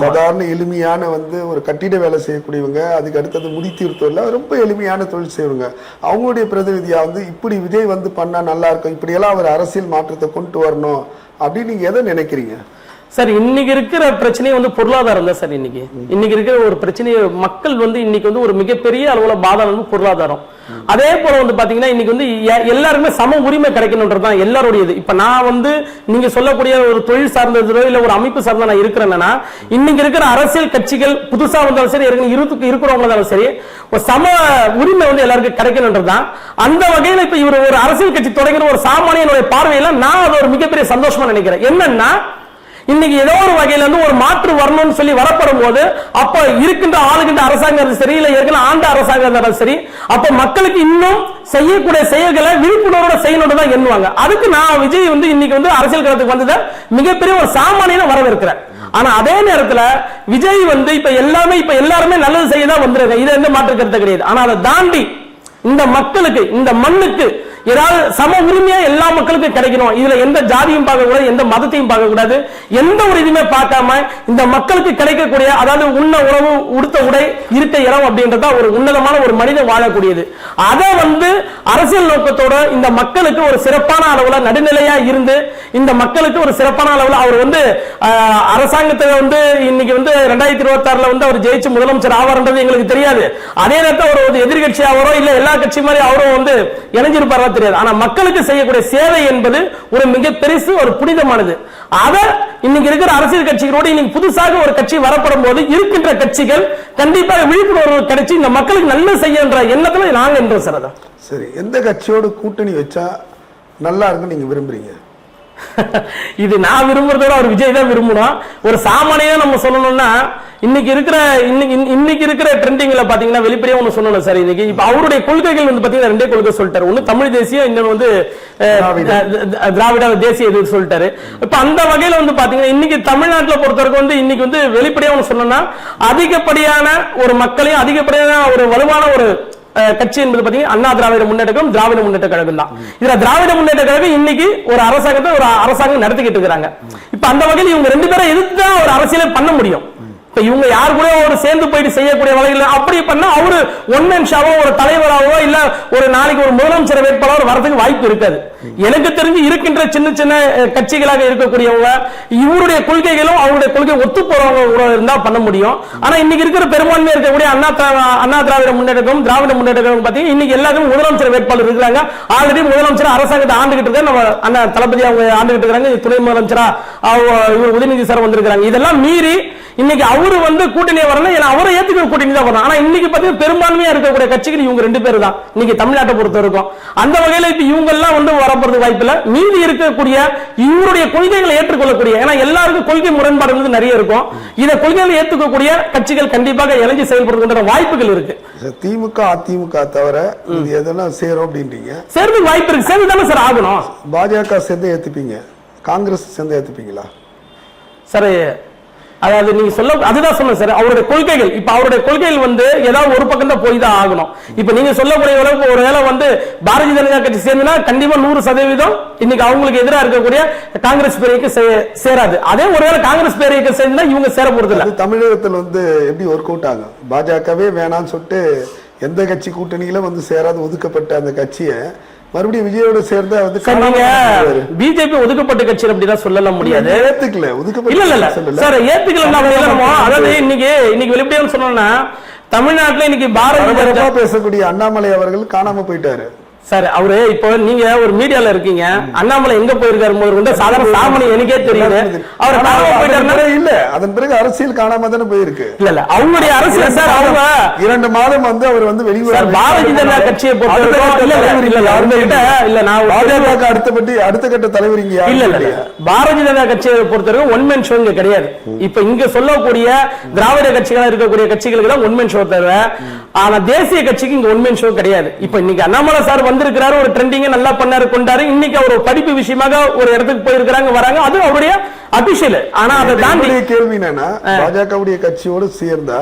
சாதாரண எளிமையான வந்து ஒரு கட்டிட வேலை செய்யக்கூடியவங்க அதுக்கு அடுத்தது முடித்தீர்த்தொழில ரொம்ப எளிமையான தொழில் செய்வங்க அவங்களுடைய பிரதிநிதியா வந்து இப்படி விஜய் வந்து பண்ணா நல்லா இருக்கும் இப்படி எல்லாம் அவர் அரசியல் மாற்றத்தை கொண்டு வரணும் அப்படின்னு நீங்க எதை நினைக்கிறீங்க? சார் இன்னைக்கு இருக்கிற பிரச்சனையே வந்து பொருளாதாரம் தான் சார் இன்னைக்கு. இன்னைக்கு இருக்கிற ஒரு பிரச்சனையை மக்கள் வந்து இன்னைக்கு வந்து ஒரு மிகப்பெரிய அளவுல பாதம் வந்து பொருளாதாரம். அதே போல வந்து பாத்தீங்கன்னா இன்னைக்கு வந்து எல்லாருமே சம உரிமை கிடைக்கணுன்றதுதான் எல்லாருடையது. இப்ப நான் வந்து நீங்க சொல்லக்கூடிய ஒரு தொழில் சார்ந்ததோ இல்ல ஒரு அமைப்பு சார்ந்த நான் இருக்கிறேன்னா இன்னைக்கு இருக்கிற அரசியல் கட்சிகள் புதுசா வந்தாலும் சரி ஏற்கனவே இருக்கு இருக்கிறவங்க இருந்தாலும் சரி ஒரு சம உரிமை வந்து எல்லாருக்கும் கிடைக்கணுன்றதுதான் அந்த வகையில இப்ப இவர் ஒரு அரசியல் கட்சி தொடங்குற ஒரு சாமானியனுடைய பார்வையில நான் அது ஒரு மிகப்பெரிய சந்தோஷமா நினைக்கிறேன். என்னன்னா இன்னைக்கு ஏதோ ஒரு வகையில இருந்து ஒரு மாற்று வரணும்னு சொல்லி வரப்படும் போது அப்ப இருக்கின்ற ஆளுகின்ற அரசாங்கம் சரி இல்ல ஏற்கனவே ஆண்ட அரசாங்கம் இருந்தாலும் சரி அப்ப மக்களுக்கு இன்னும் செய்யக்கூடிய செயல்களை விழிப்புணர்வோட செய்யணும்னு தான் எண்ணுவாங்க. அதுக்கு நான் விஜய் வந்து இன்னைக்கு வந்து அரசியல் களத்துக்கு வந்ததை மிகப்பெரிய ஒரு சாமானியன வரவேற்கிறேன். ஆனா அதே நேரத்துல விஜய் வந்து இப்ப எல்லாமே இப்ப எல்லாருமே நல்லது செய்ய தான் வந்துருங்க இது எந்த மாற்று கருத்து கிடையாது. ஆனா அதை தாண்டி இந்த மக்களுக்கு இந்த மண்ணுக்கு ஏதாவது சம உரிமையா எல்லா மக்களுக்கும் கிடைக்கணும். இதுல எந்த ஜாதியும் பார்க்க கூடாது எந்த மதத்தையும் பார்க்க கூடாது எந்த ஒரு இதுவுமே பார்க்காம இந்த மக்களுக்கு கிடைக்கக்கூடிய அதாவது உண்ண உணவு உடுத்த உடை இருக்க இடம் அப்படின்றத ஒரு உன்னதமான ஒரு மனிதன் வாழக்கூடியது. அதை வந்து அரசியல் நோக்கத்தோட இந்த மக்களுக்கு ஒரு சிறப்பான அளவுல நடுநிலையா இருந்து இந்த மக்களுக்கு ஒரு சிறப்பான அளவுல அவர் வந்து ஆஹ், அரசாங்கத்தை வந்து இன்னைக்கு வந்து ரெண்டாயிரத்தி இருபத்தி ஆறுல வந்து அவர் ஜெயிச்சு முதலமைச்சர் ஆவார்ன்றது எங்களுக்கு தெரியாது. அதே நேரத்தில் அவர் ஒரு எதிர்கட்சி அவரோ இல்ல எல்லா கட்சி மாதிரி அவரும் வந்து இணைஞ்சிருப்பார் தெரியாது. ஆனா மக்களுக்கு செய்யக்கூடிய சேவை என்பது ஒரு மிக பெருசு ஒரு புனிதமானது. அதை இன்னைக்கு இருக்கிற அரசியல் கட்சிகளோடு இன்னைக்கு புதுசாக ஒரு கட்சி வரப்படும் போது இருக்கின்ற கட்சிகள் கண்டிப்பாக விழிப்புணர்வு கிடைச்சி இந்த மக்களுக்கு நல்ல செய்யன்ற எண்ணத்துல நாங்க என்றோம் சார். சரி எந்த கட்சியோட கூட்டணி வச்சா நல்லா இருக்குன்னு நீங்க விரும்புறீங்க? இது நான் விரும்புறதோட அவர் விஜய் தான் விரும்பணும். ஒரு சாமானியா நம்ம சொல்லணும்னா இன்னைக்கு இருக்கிற இன்னைக்கு இன்னைக்கு இருக்கிற ட்ரெண்டிங்ல பாத்தீங்கன்னா வெளிப்படையா ஒண்ணு சொல்லணும் சார் இன்னைக்கு. இப்ப அவருடைய கொள்கைகள் வந்து பாத்தீங்கன்னா ரெண்டே கொள்கை சொல்லிட்டாரு. ஒண்ணு தமிழ் தேசியம் இன்னொன்னு வந்து திராவிட. தேசிய இது சொல்லிட்டாரு. இப்ப அந்த வகையில வந்து பாத்தீங்கன்னா இன்னைக்கு தமிழ்நாட்டுல பொறுத்தவரைக்கும் வந்து இன்னைக்கு வந்து வெளிப்படையா ஒண்ணு சொல்லணும்னா அதிகப்படியான ஒரு மக்களையும் அதிகப்படியான ஒரு வலுவான ஒரு கட்சி என்பது பாத்தீங்கன்னா அண்ணா திராவிட முன்னேற்ற திராவிட முன்னேற்ற கழகம் தான் இதுல திராவிட முன்னேற்ற கழகம் இன்னைக்கு ஒரு அரசாங்கத்தை ஒரு அரசாங்கம் நடத்திக்கிட்டு இருக்கிறாங்க. இப்ப அந்த வகையில் இவங்க ரெண்டு பேரும் எதிர்த்து தான் ஒரு அரசியலை பண்ண முடியும்? இப்ப இவங்க யாரு கூட ஒரு சேர்ந்து போயிட்டு செய்யக்கூடிய வகையில் அப்படி பண்ணா அவரு ஒன் ஷாவோ ஒரு தலைவராகவோ இல்ல ஒரு நாளைக்கு ஒரு முதலமைச்சர் வேட்பாளர் வரதுக்கு வாய்ப்பு இருக்காது. எனக்கு தெரிஞ்சு இருக்கின்ற சின்ன சின்ன கட்சிகளாக இருக்கக்கூடியவங்க இவருடைய கொள்கைகளும் அவருடைய கொள்கை ஒத்து போறவங்க இருந்தா பண்ண முடியும். ஆனா இன்னைக்கு இருக்கிற பெரும்பான்மை இருக்கக்கூடிய அண்ணா அண்ணா திராவிட முன்னேற்றம் திராவிட முன்னேற்றம் பாத்தீங்கன்னா இன்னைக்கு எல்லாருக்கும் முதலமைச்சர் வேட்பாளர் இருக்கிறாங்க. ஆல்ரெடி முதலமைச்சர் அரசாங்கத்தை ஆண்டுகிட்டு இருக்க நம்ம அண்ணா தளபதி அவங்க ஆண்டுகிட்டு இருக்காங்க. துணை முதலமைச்சரா இவர் உதயநிதி சார் வந்திருக்காங்க இதெல்லாம் மீறி இன்னைக்கு அவரு வந்து கூட்டணி வரணும் ஏன்னா அவரை ஏத்துக்கிற கூட்டணி தான் வரணும். ஆனா இன்னைக்கு பாத்தீங்கன்னா பெரும்பான்மையா இருக்கக்கூடிய கட்சிகள் இவங்க ரெண்டு பேர் தான். இன்னைக்கு தமிழ்நாட்டை பொறுத்த இருக்கும் அந்த வகையில இப்ப இவங்க எல்லாம் வந்து வரப்போறது வாய்ப்பு இல்ல மீதி இருக்கக்கூடிய இவருடைய கொள்கைகளை ஏற்றுக்கொள்ளக்கூடிய ஏன்னா எல்லாருக்கும் கொள்கை முரண்பாடுகள் நிறைய இருக்கும். இத கொள்கைகளை ஏற்றுக்கக்கூடிய கட்சிகள் கண்டிப்பாக இணைஞ்சு செயல்படுறதுன்ற வாய்ப்புகள் இருக்கு. திமுக அதிமுக தவிர இது எதெல்லாம் சேரும் அப்படின்றீங்க? சேர்ந்து வாய்ப்பு இருக்கு. சேர்ந்து தானே சார் ஆகணும். பாஜக சேர்ந்து ஏத்துப்பீங்க. காங்கிரஸ் சேர்ந்து ஏத்துப்பீங்களா? சார் அதாவது நீங்க சொல்ல அதுதான் சொன்னேன் சார் அவருடைய கொள்கைகள். இப்ப அவருடைய கொள்கைகள் வந்து ஏதாவது ஒரு பக்கம் தான் போய் தான் ஆகணும். இப்ப நீங்க சொல்லக்கூடிய அளவுக்கு ஒரு வேளை வந்து பாரதிய ஜனதா கட்சி சேர்ந்துனா கண்டிப்பா நூறு சதவீதம் இன்னைக்கு அவங்களுக்கு எதிராக இருக்கக்கூடிய காங்கிரஸ் பேரைக்கு சேராது. அதே ஒருவேளை காங்கிரஸ் பேரைக்கு சேர்ந்துனா இவங்க சேர போறது இல்லை தமிழகத்தில் வந்து எப்படி ஒர்க் அவுட் ஆகும்? பாஜகவே வேணாம்னு சொல்லிட்டு எந்த கட்சி கூட்டணியில வந்து சேராது ஒதுக்கப்பட்ட அந்த கட்சியை மறுபடியும் விஜயோட சேர்ந்து வந்து பிஜேபி ஒதுக்கப்பட்ட கட்சி அப்படிதான் சொல்லல முடியாது. ஏத்துக்கல ஒதுக்கப்பட்ட இல்ல இல்ல. சார் ஏத்துக்கலாம் அதாவது இன்னைக்கு இன்னைக்கு வெளிப்படையா சொன்னோம்னா தமிழ்நாட்டுல இன்னைக்கு பாரதிய பேசக்கூடிய அண்ணாமலை அவர்கள் காணாம போயிட்டாரு. சார் அவரு இப்போ நீங்க ஒரு மீடியால இருக்கீங்க. அண்ணாமலை எங்க போயிருக்காரு முதல் கொண்டு சாதாரண சாமணி எனக்கே தெரியுது அவர் இல்ல. அதன் பிறகு அரசியல் காணாம தானே போயிருக்கு. இல்ல இல்ல. அவங்களுடைய அரசியல் சார் அவங்க இரண்டு மாதம் வந்து அவர் வந்து வெளியூர் பாரதிய ஜனதா கட்சியை பொறுத்த வரைக்கும் இல்ல நான் பாஜக அடுத்தபடி அடுத்த கட்ட தலைவர் இங்க இல்ல? இல்ல பாரதிய ஜனதா கட்சியை பொறுத்தவரைக்கும் ஒன் மேன் ஷோ இங்க கிடையாது. இப்ப இங்க சொல்லக்கூடிய திராவிட கட்சிகளா இருக்கக்கூடிய கட்சிகளுக்கு தான் ஒன் மேன் ஷோ தவிர ஆனா தேசிய கட்சிக்கு இங்க ஒன் மேன் ஷோ கிடையாது. இப்ப இன்னைக்கு அண்ணாமலை சார் வந்திருக்கிறாரு ஒரு ட்ரெண்டிங்க நல்லா பண்ணாரு கொண்டாரு. இன்னைக்கு அவர் படிப்பு விஷயமாக ஒரு இடத்துக்கு போயிருக்கிறாங்க வராங்க. அது அவருடைய அபிஷியல் ஆனா அதை தாண்டி கேள்வி என்னன்னா பாஜகவுடைய கட்சியோடு சேர்ந்தா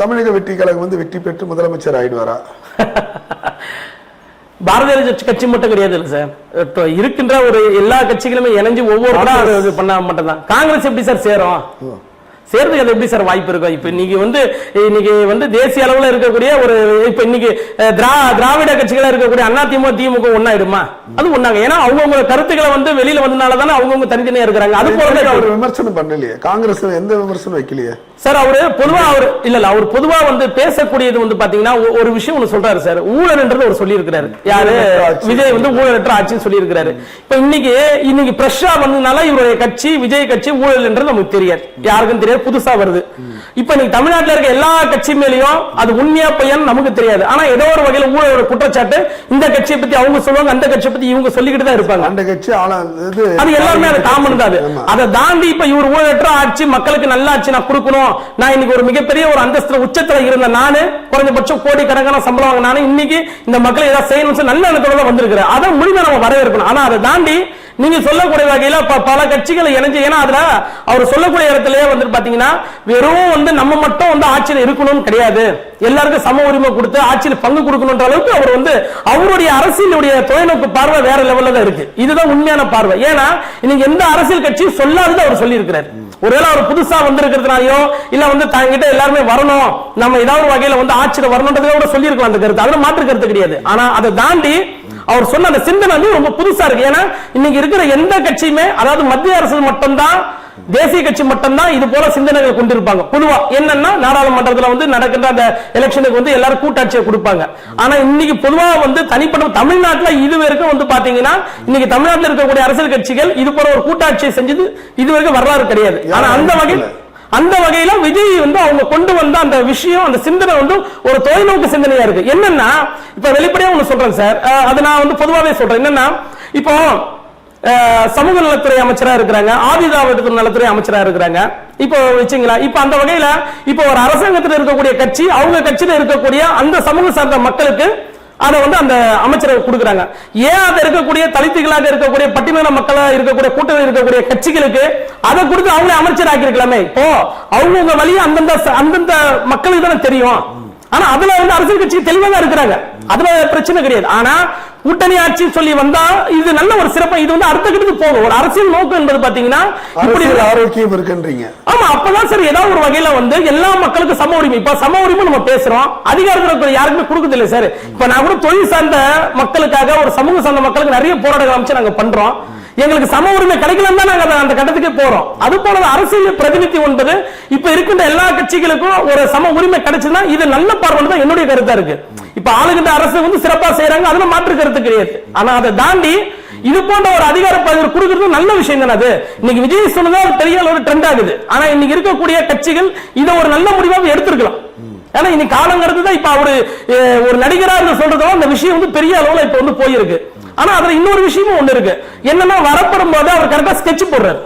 தமிழக வெற்றி கழகம் வந்து வெற்றி பெற்று முதலமைச்சர் ஆயிடுவாரா? பாரதிய கட்சி மட்டும் கிடையாது இல்ல சார் இருக்கின்ற ஒரு எல்லா கட்சிகளுமே இணைஞ்சு ஒவ்வொரு பண்ண மட்டும் தான் காங்கிரஸ் எப்படி சார் சேரும்? சேர்றதுக்கு அது எப்படி சார் வாய்ப்பு இருக்கும்? இப்ப இன்னைக்கு வந்து இன்னைக்கு வந்து தேசிய அளவுல இருக்கக்கூடிய ஒரு இப்ப இன்னைக்கு திரா திராவிட கட்சிகளா இருக்கக்கூடிய அண்ணா திமுக திமுக ஒன்னாயிடுமா அது ஒண்ணாங்க. ஏன்னா அவங்கவுங்க கருத்துக்களை வந்து வெளியில வந்தனால தானே அவங்கவுங்க தனித்தனியா இருக்கிறாங்க. அது போல விமர்சனம் பண்ணலையே. காங்கிரஸ் எந்த விமர்சனம் வைக்கலையே? சார் அவரு பொதுவா அவர் இல்ல இல்ல அவர் பொதுவா வந்து பேசக்கூடியது வந்து பாத்தீங்கன்னா ஒரு விஷயம் ஒண்ணு சொல்றாரு சார். ஊழல்ன்றது அவர் சொல்லி இருக்கிறாரு யாரு. விஜய் வந்து ஊழலற்ற ஆட்சின்னு சொல்லி இருக்கிறாரு இப்ப இன்னைக்கு இன்னைக்கு பிரஷா வந்ததுனால இவருடைய கட்சி விஜய் கட்சி ஊழல்ன்றது நமக்கு தெரியாது. யாருக்கும் தெரியாது புதுசா வருது. இப்ப இன்னைக்கு தமிழ்நாட்டுல இருக்க எல்லா கட்சி மேலயும் அது உண்மையா பையன் நமக்கு தெரியாது. ஆனா ஏதோ ஒரு வகையில ஊழலோட குற்றச்சாட்டு இந்த கட்சியை பத்தி அவங்க சொல்லுவாங்க அந்த கட்சியை பத்தி இவங்க சொல்லிக்கிட்டு தான் இருப்பாங்க. அந்த கட்சி அது எல்லாருமே அது காமன் தான் அது. தாண்டி இப்ப இவர் ஊழலற்ற ஆட்சி மக்களுக்கு நல்ல ஆட்சி நான் கொடுக்கணும். நான் இன்னைக்கு ஒரு மிகப்பெரிய ஒரு அந்தஸ்துல உச்சத்துல இருந்த நானு குறைஞ்சபட்சம் கோடி கணக்கான சம்பளம் நானு இன்னைக்கு இந்த மக்கள் ஏதாவது செய்யணும்னு நல்ல எண்ணத்தோட வந்திருக்கிறேன். அதை முழுமை நம்ம வரவேற்கணும். ஆனா அதை தாண்டி நீங்க சொல்லக்கூடிய வகையில பல கட்சிகளை இணைஞ்சு ஏன்னா அதுல அவர் சொல்லக்கூடிய இடத்துலயே வந்து பாத்தீங்கன்னா வெறும் வந்து நம்ம மட்டும் வந்து ஆட்சியில் இருக்கணும்னு கிடையாது. எல்லாருக்கும் சம உரிமை கொடுத்து ஆட்சியில் பங்கு கொடுக்கணும்ன்ற அளவுக்கு அவர் வந்து அவருடைய அரசியலுடைய தொலைநோக்கு பார்வை வேற லெவல்ல தான் இருக்கு. இதுதான் உண்மையான பார்வை. ஏன்னா இன்னைக்கு எந்த அரசியல் கட்சியும் சொல்லாதது அவர் சொல்லி இருக்கிறார் ஒருவேளை அவர் புதுசா வந்திருக்கிறதுனாலயோ இல்ல வந்து தங்கிட்ட எல்லாருமே வரணும். நம்ம ஏதாவது ஒரு வகையில வந்து ஆட்சியில் வரணுன்றதை கூட சொல்லியிருக்கலாம் அந்த கருத்து. அதுல மாற்று கருத்து கிடையாது. ஆனா அதை தாண்டி அவர் சொன்ன அந்த சிந்தனை வந்து ரொம்ப புதுசா இருக்கு. ஏன்னா இன்னைக்கு இருக்கிற எந்த கட்சியுமே அதாவது மத்திய அரசு மட்டும்தான் தேசிய கட்சி மட்டும்தான் இது போல சிந்தனைகள் கொண்டிருப்பாங்க. பொதுவா என்னன்னா நாடாளுமன்றத்துல வந்து நடக்கின்ற அந்த எலெக்ஷனுக்கு வந்து எல்லாரும் கூட்டாட்சியை கொடுப்பாங்க. ஆனா இன்னைக்கு பொதுவா வந்து தனிப்பட்ட தமிழ்நாட்டுல இது வரைக்கும் வந்து பாத்தீங்கன்னா இன்னைக்கு தமிழ்நாட்டில் இருக்கக்கூடிய அரசியல் கட்சிகள் இது போல ஒரு கூட்டாட்சியை செஞ்சது இது வரைக்கும் வரலாறு கிடையாது. ஆனா அந்த வகையில் அந்த வகையில விஜய் வந்து அவங்க கொண்டு வந்த அந்த விஷயம் அந்த சிந்தனை வந்து ஒரு தொலைநோக்கு சிந்தனையா இருக்கு. என்னன்னா இப்ப வெளிப்படையா ஒண்ணு சொல்றேன் சார். அது நான் வந்து பொதுவாவே சொல்றேன். என்னன்னா இப்போ சமூக நலத்துறை அமைச்சரா இருக்கிறாங்க ஆதிதாவட்டத்து நலத்துறை அமைச்சரா இருக்கிறாங்க. இப்போ வச்சுங்களா இப்ப அந்த வகையில இப்போ ஒரு அரசாங்கத்தில் இருக்கக்கூடிய கட்சி அவங்க கட்சியில இருக்கக்கூடிய அந்த சமூக சார்ந்த மக்களுக்கு அதை வந்து அந்த அமைச்சரை கொடுக்குறாங்க. ஏன் அதை இருக்கக்கூடிய தலித்துகளாக இருக்கக்கூடிய பட்டியலின மக்களா இருக்கக்கூடிய கூட்டத்தில் இருக்கக்கூடிய கட்சிகளுக்கு அதை கொடுத்து அவங்களே அமைச்சர் ஆக்கியிருக்கலாமே இப்போ அவங்கவுங்க வழியும் அந்தந்த அந்தந்த மக்களுக்கு தானே தெரியும். ஆனா அதுல வந்து அரசியல் கட்சி தெளிவாக இருக்கிறாங்க. அதுல பிரச்சனை கிடையாது. ஆனா கூட்டணி ஆட்சின்னு சொல்லி வந்தா இது நல்ல ஒரு சிறப்பு இது வந்து அடுத்த கட்டத்துக்கு போகும். ஒரு அரசியல் நோக்கம் என்பது பாத்தீங்கன்னா இப்படி அரசியல் ஆரோக்கியம் இருக்குன்றீங்க. ஆமா அப்பதான் சரி ஏதாவது ஒரு வகையில வந்து எல்லா மக்களுக்கும் சம உரிமை. இப்ப சம உரிமை நம்ம பேசுறோம். அதிகாரத்துல யாருக்குமே கொடுக்குறது இல்ல சார். இப்ப நான் கூட தொழில் சார்ந்த மக்களுக்காக ஒரு சமூக சார்ந்த மக்களுக்கு நிறைய போராட்டங்கள் அமைச்சு நாங்க பண்றோம். எங்களுக்கு சம உரிமை கிடைக்கலாம் தான் நாங்க அந்த- அந்த கட்டத்துக்கே போறோம். அது போல அரசியல் பிரதிநிதி என்பது இப்ப இருக்கின்ற எல்லா கட்சிகளுக்கும் ஒரு சம உரிமை கிடைச்சுன்னா இது நல்ல பார்வை தான் என்னுடைய கருத்தா இருக்கு. இப்ப ஆளுகின்ற அரசு வந்து சிறப்பா செய்யறாங்க அதுல மாற்று கருத்து கிடையாது. ஆனா அதை தாண்டி இது போன்ற ஒரு அதிகார பதவி கொடுக்கறது நல்ல விஷயம் தானே அது. இன்னைக்கு விஜய் சொன்னதா பெரிய அளவு ட்ரெண்ட் ஆகுது. ஆனா இன்னைக்கு இருக்கக்கூடிய கட்சிகள் இதை ஒரு நல்ல முடிவாக எடுத்திருக்கலாம். ஏன்னா இன்னைக்கு காலங்கிறது தான் இப்ப அவரு ஒரு நடிகராக இருந்து அந்த விஷயம் வந்து பெரிய அளவுல இப்ப வந்து போயிருக்கு. ஆனா அதுல இன்னொரு விஷயமும் ஒண்ணு இருக்கு. என்னன்னா வரப்படும் போது அவர் கரெக்டா ஸ்கெட்ச் போடுறாரு.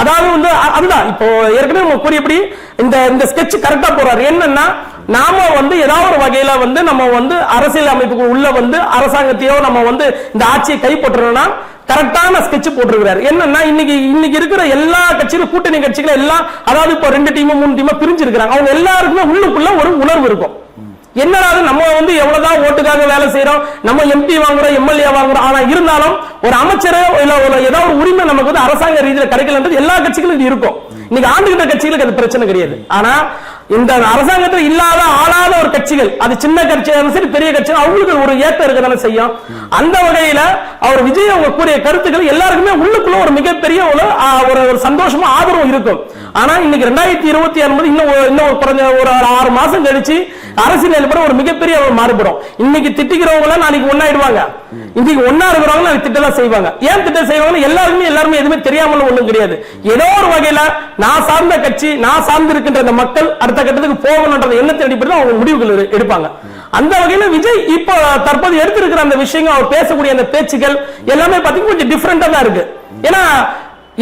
அதாவது வந்து அதுதான். இப்போ ஏற்கனவே நம்ம கூறியபடி இந்த இந்த ஸ்கெட்ச் கரெக்டா போறாரு என்னன்னா நாம வந்து ஏதாவது ஒரு வகையில வந்து நம்ம வந்து அரசியல் அமைப்புக்கு உள்ள வந்து அரசாங்கத்தையோ நம்ம வந்து இந்த ஆட்சியை கைப்பற்றணும்னா கரெக்டான ஸ்கெட்ச் போட்டிருக்கிறாரு. என்னன்னா இன்னைக்கு இன்னைக்கு இருக்கிற எல்லா கட்சிகளும் கூட்டணி கட்சிகளும் எல்லாம் அதாவது இப்போ ரெண்டு டீமும் மூணு டீமா பிரிஞ்சிருக்கிறாங்க. அவங்க எல்லாருக்குமே உள்ளுக்குள்ள ஒரு உணர்வு இருக்கும். என்னடா நம்ம வந்து எவ்வளவுதான் ஓட்டுக்காக வேலை செய்யறோம் நம்ம எம்பி வாங்குறோம் எம்எல்ஏ வாங்குறோம் ஆனா இருந்தாலும் ஒரு அமைச்சரோ இல்ல ஒரு ஏதாவது ஒரு உரிமை நமக்கு வந்து அரசாங்க ரீதியில கிடைக்கலன்றது எல்லா கட்சிகளுக்கும் இருக்கும். இன்னைக்கு ஆண்டுகிட்ட கட்சிகளுக்கு அது பிரச்சனை கிடையாது. ஆனா இந்த அரசாங்கத்தில் இல்லாத ஆளாத ஒரு கட்சிகள் அது சின்ன கட்சியாக சரி பெரிய கட்சி அவங்களுக்கு ஒரு ஏற்றம் இருக்கதானே செய்யும். அந்த வகையில அவர் விஜய் அவங்க கூறிய கருத்துக்கள் எல்லாருக்குமே உள்ளுக்குள்ள ஒரு மிகப்பெரிய ஒரு ஆ, ஒரு ஒரு சந்தோஷமா இருக்கும். ஆனா இன்னைக்கு ரெண்டாயிரத்தி இருபத்தி ஆறு இன்னும் இன்னும் குறைஞ்ச ஒரு ஆறு மாசம் கழிச்சு அரசியல் படம் ஒரு மிகப்பெரிய ஒரு மாறுபடும். இன்னைக்கு திட்டிக்கிறவங்க நாளைக்கு ஒன்னாயிடுவாங்க. இன்னைக்கு ஒன்னா இருக்கிறவங்க நாளைக்கு திட்டலாம் செய்வாங்க. ஏன் திட்டம் செய்வாங்க எல்லாருமே எல்லாருமே எதுவுமே தெரியாமல் ஒண்ணும் கிடையாது. ஏதோ ஒரு வகையில நான் சார்ந்த கட்சி நான் சார்ந்து இருக்கின்ற அந்த மக்கள் அடுத்த கட்டத்துக்கு போகணும்ன்ற எண்ணத்தை அடிப்படையில் அவங்க முடிவுகள் எடுப்பாங்க. அந்த வகையில விஜய் இப்போ தற்போது எடுத்திருக்கிற அந்த விஷயங்கள் அவர் பேசக்கூடிய அந்த பேச்சுகள் எல்லாமே பாத்தீங்கன்னா கொஞ்சம் டிஃபரெண்டா தான் இருக்கு. ஏன்னா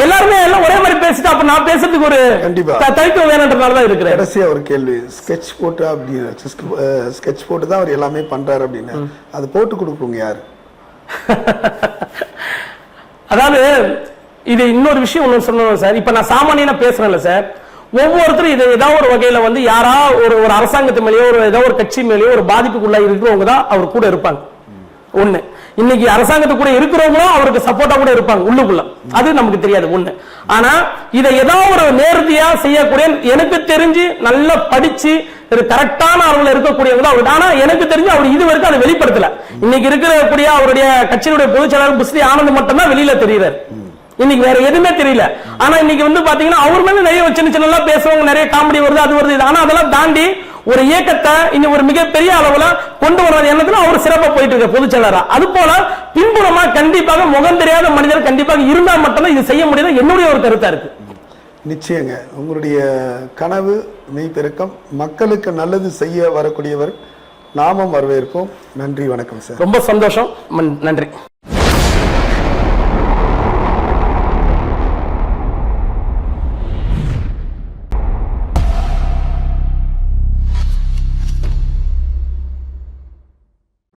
எல்லாருமே எல்லாம் ஒரே மாதிரி பேசிட்டு அப்ப நான் பேசுறதுக்கு ஒரு கண்டிப்பா. தனித்துவம் வேணுன்றதுனால தான் இருக்கிறேன். கடைசியா ஒரு கேள்வி ஸ்கெட்ச் போட்டு அப்படின்னு ஸ்கெட்ச் போட்டு தான் அவர் எல்லாமே பண்றாரு அப்படின்னு. அது போட்டு கொடுக்குறவங்க யாரு? அதாவது இது இன்னொரு விஷயம் ஒண்ணு சொல்லணும் சார். இப்ப நான் சாமானியனா பேசுறேன்ல சார். ஒவ்வொருத்தரும் இது ஏதாவது ஒரு வகையில வந்து யாரா ஒரு ஒரு அரசாங்கத்து மேலேயோ ஒரு ஏதோ ஒரு கட்சி மேலேயோ ஒரு பாதிப்புக்குள்ள இருக்கிறவங்க தான் அவர் கூட இருப்பாங்க. ஒண்ணு. இன்னைக்கு அரசாங்கத்து கூட இருக்கிறவங்களும் அவருக்கு சப்போர்ட்டா கூட இருப்பாங்க உள்ளுக்குள்ள. அது நமக்கு தெரியாது ஒண்ணு. ஆனா இதை ஏதாவது ஒரு நேர்த்தியா செய்யக்கூடிய எனக்கு தெரிஞ்சு நல்லா படிச்சு ஒரு கரெக்டான அளவுல இருக்கக்கூடியவங்க அவர். ஆனா எனக்கு தெரிஞ்சு அவர் இது வரைக்கும் அதை வெளிப்படுத்தல. இன்னைக்கு இருக்கக்கூடிய அவருடைய கட்சியினுடைய பொதுச் செயலாளர் புஸ்ரி ஆனந்த் மட்டும்தான் வெளியில தெரியுறாரு இன்னைக்கு வேற எதுவுமே தெரியல. ஆனா இன்னைக்கு வந்து பாத்தீங்கன்னா அவர் மேல நிறைய சின்ன சின்ன பேசுவாங்க நிறைய காமெடி வருது அது வருது இது. ஆனா அதெல்லாம் தாண்டி ஒரு இயக்கத்தை இன்னும் ஒரு மிகப்பெரிய அளவுல கொண்டு வர எண்ணத்துல அவர் சிறப்பா போயிட்டு இருக்க பொதுச் செயலரா அது போல பின்புறமா கண்டிப்பாக முகம் தெரியாத மனிதர் கண்டிப்பாக இருந்தா மட்டும்தான் இது செய்ய முடியாது என்னுடைய ஒரு கருத்தா இருக்கு. நிச்சயங்க. உங்களுடைய கனவு மெய்பெருக்கம் மக்களுக்கு நல்லது செய்ய வரக்கூடியவர் நாமும் வரவேற்போம். நன்றி வணக்கம் சார். ரொம்ப சந்தோஷம். நன்றி.